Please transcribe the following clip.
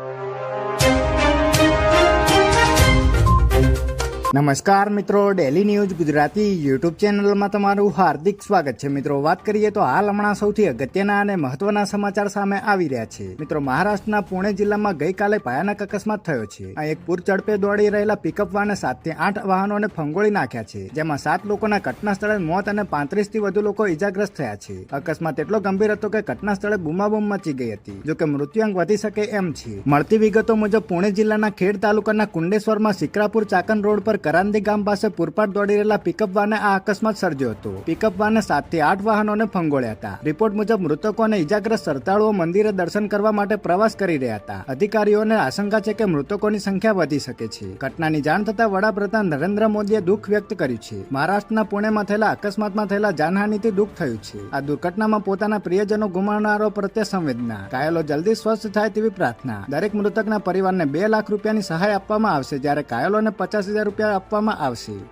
you. નમસ્કાર મિત્રો daily news Gujarati YouTube ચેનલમાં તમારું હાર્દિક સ્વાગત છે. મિત્રો, વાત કરીએ તો હાલ હમણાં સૌથી અગત્યના અને મહત્વના સમાચાર સામે આવી રહ્યા છે. મિત્રો, મહારાષ્ટ્રના પુણે જિલ્લામાં ગઈકાલે ભયાનક અકસ્માત થયો છે. આ એક પૂર ઝડપે દોડી રહેલા પિકઅપ વાને સાતથી આઠ વાહનોને ફંગોળી નાખ્યા છે, જેમાં સાત લોકોના ઘટના સ્થળે મોત અને પાંત્રીસથી વધુ લોકો ઇજાગ્રસ્ત થયા છે. અકસ્માત એટલો ગંભીર હતો કે ઘટના સ્થળે બૂમાબૂમ મચી ગઈ હતી જોકે મૃત્યુઆંક વધી શકે એમ છે. મળતી વિગતો મુજબ, પુણે જિલ્લાના ખેડ તાલુકાના કુંડેશ્વરમાં સિકરાપુર ચાકન રોડ પર કરાંદી ગામ પાસે પૂરપાટ દોડી રહેલા પિકઅપ વાને આ અકસ્માત સર્જ્યો હતો. પિકઅપ વાને સાતથી આઠ વાહનોને ફંગોળ્યા હતા. રિપોર્ટ મુજબ મૃતકો અને ઇજાગ્રસ્ત શ્રદ્ધાળુઓ મંદિરે દર્શન કરવા માટે પ્રવાસ કરી રહ્યા હતા. અધિકારીઓને આશંકા છે કે મૃતકોની સંખ્યા વધી શકે છે. ઘટનાની જાણ થતા વડાપ્રધાન નરેન્દ્ર મોદીએ દુઃખ વ્યક્ત કર્યું છે. મહારાષ્ટ્રના પુણેમાં થયેલા અકસ્માતમાં થયેલા જાનહાનિથી દુઃખ થયું છે. આ દુર્ઘટનામાં પોતાના પ્રિયજનો ગુમાવનારો પ્રત્યે સંવેદના. ઘાયલો જલ્દી સ્વસ્થ થાય તેવી પ્રાર્થના. દરેક મૃતકના પરિવારને બે લાખ રૂપિયાની સહાય આપવામાં આવશે જ્યારે ઘાયલોને પચાસ હજાર રૂપિયા આપવામાં આવશે.